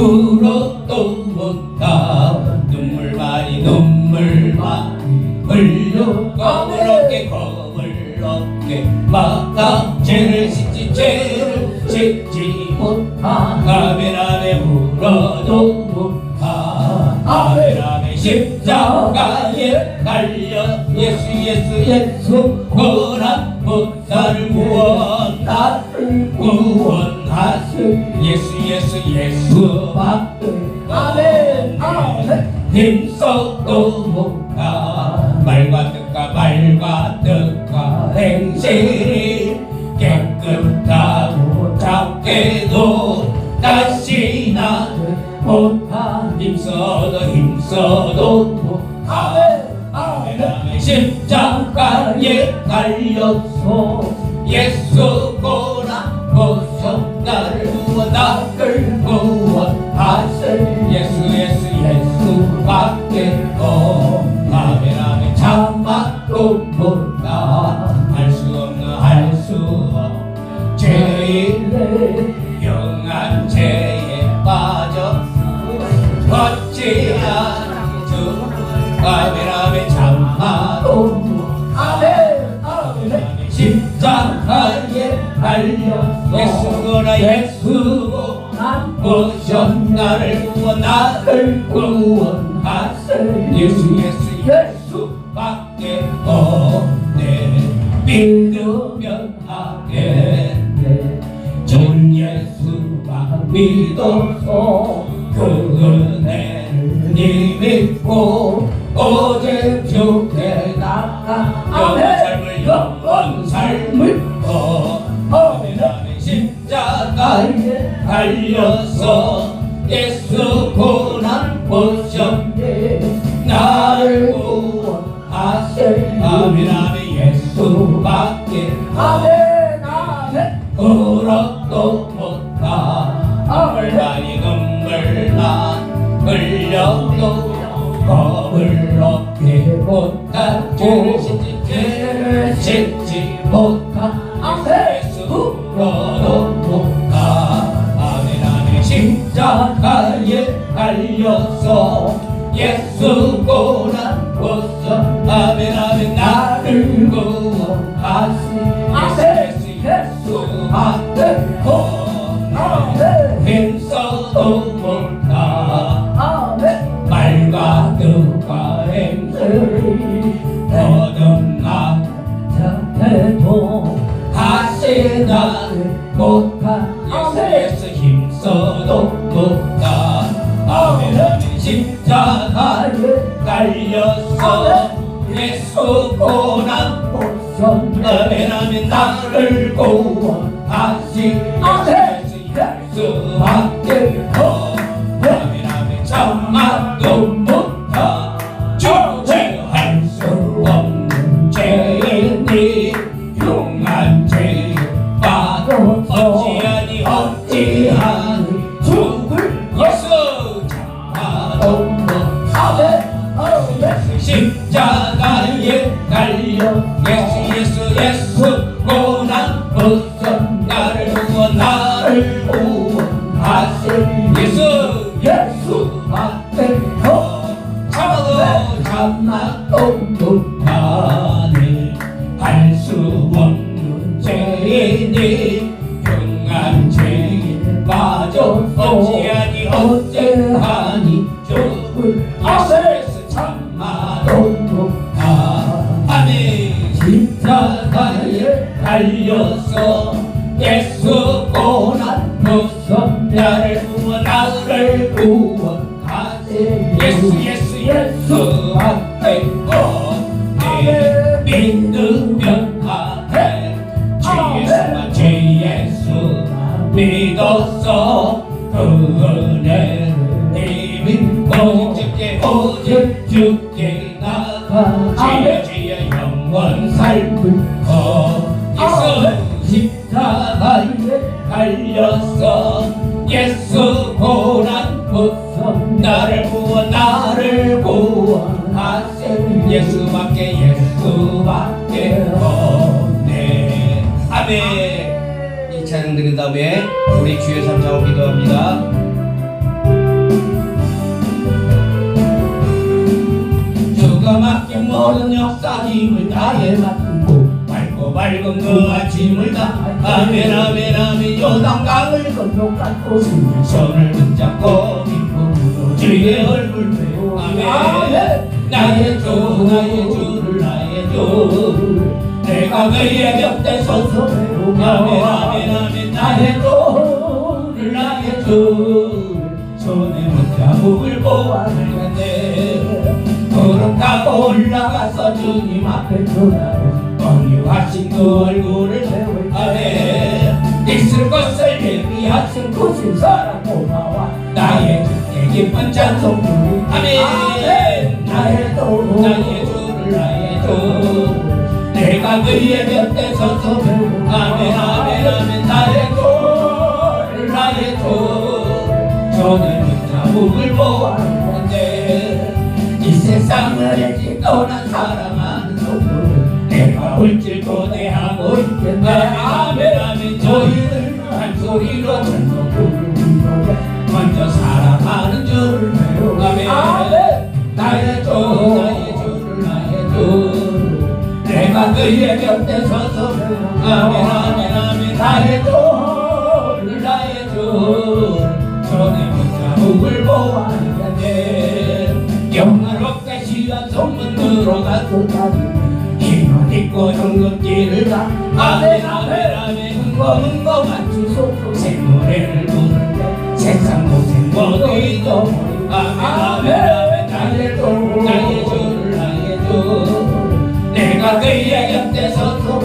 울어도 못가 눈물 많이 눈물 많이. 흘려 거물없게 거물없게 막다 죄를 씻지 죄를 씻지 못하 아멘아멘 울어도 못하 아멘아멘. 십자가에 달려 예수 예수 예수. 고난 못살을 구원 나를 구원 하시 예수 예수 예수. 아멘. 아멘. 힘써도 못가. 말과 뜻과 말과 뜻과 행실이 깨끗하고 작게도 다시 나를 못하 힘써도 힘써도 못하 아멘. 아멘. 십자가에 달려서 예수 고난 보셔 나를 구원 나를 구원하실 예수 예수 예수밖에 없 아멘 참아도 못나 할수 없는 할 수 없는 죄인을 영한 죄에 빠져 걷지 않죠 아멘 아멘 참아 예수구나 예수. 난 보셔 나를 구원 나를 구원하세 예수 예수 예수밖에 없네. 믿으면 하겠네. 전 예수만 믿어서 그 은혜를 믿고 오직 주께 나가 영원 삶을 영원 삶을 십자가에 달려서 예수 고난 보셨네. 나를 구원하세 아멘 아멘. 예수밖에 아멘 아멘. 울어도 못가 많이 눈물 나 흘려도 겁을 없게 못가 죄를 씻지 죄를 씻지 못하 예수 울어도 못가 아멘. 아멘 십자가에 달려서 예수 고난 벗어 아멘 달려서 예수 고난 아멘 아멘 나를 구원하시 달려 예수 예수 예수 고난 벗어 나를 구원 나를 구원하실 예수 예수밖에 없 참아도 참아도 못하네. 할수 없는 죄인이 용한 죄에 빠져 어찌하니 어찌하 예수 고난 벗어 나를 구원 나를 구원하세 예수 예수 예수밖에 없네 믿으면 하네 주 예수만 주 예수만 믿었어 그 은혜를 믿고 주께 오직 주께 나가 주여 영원 거예 사랑에 달려서 예수 고난 부선 나를 구원 나를 구원하세 예수밖에 예수밖에 없네. 아멘. 이 찬양 드린 다음에 우리 주여 삼자고 기도합니다. 주가 맡긴 모든 역사님을 나의 맡 밝은 그 아침을 다 아멘 아멘 아멘 요단강을 건너간 곳은 손을 붙잡고 기쁨으로 주의 얼굴 배우 아멘 나의 주 나의 주를 나의 주 내가 그의 곁에 서서 아멘 아멘 아멘 나의 주를 나의 주 손에 붙잡음을 보았는데 구름 타고 올라가서 주님 앞에 전하고 공유하신 그 얼굴을 아멘 있을 것을 예비하신 곳이 사랑 고마워. 나의 기쁜 찬송 아멘. 나의 도 나의 주를 나의 주 내가 그의 곁에 서서 아멘 아멘 아멘. 나의 주를 나의 주 손에 붙잡음을 보았는데 이 세상을 떠난 손을 울질 고대하고 있겠네. 아멘 아멘 저희들 한 소리로 먼저 사랑하는 주를 아멘. 나의 주 나의 주를 나의 주 내가 그의 곁에 서서 아멘 아멘. 아멘 나의 주를 나의 주 전에 붙잡음을 보았는데 영화롭게 시간 소문으로 가도 힘을 잊고 현금길을 가 아멘 아멘 아멘 흥거 흥거 맞추 속도 새 노래를 부르는데 세상 고생 모두 잊어버리고 아멘 아멘 아멘. 나의 주 나의 주를 나의 주 내가 그의 곁에 서서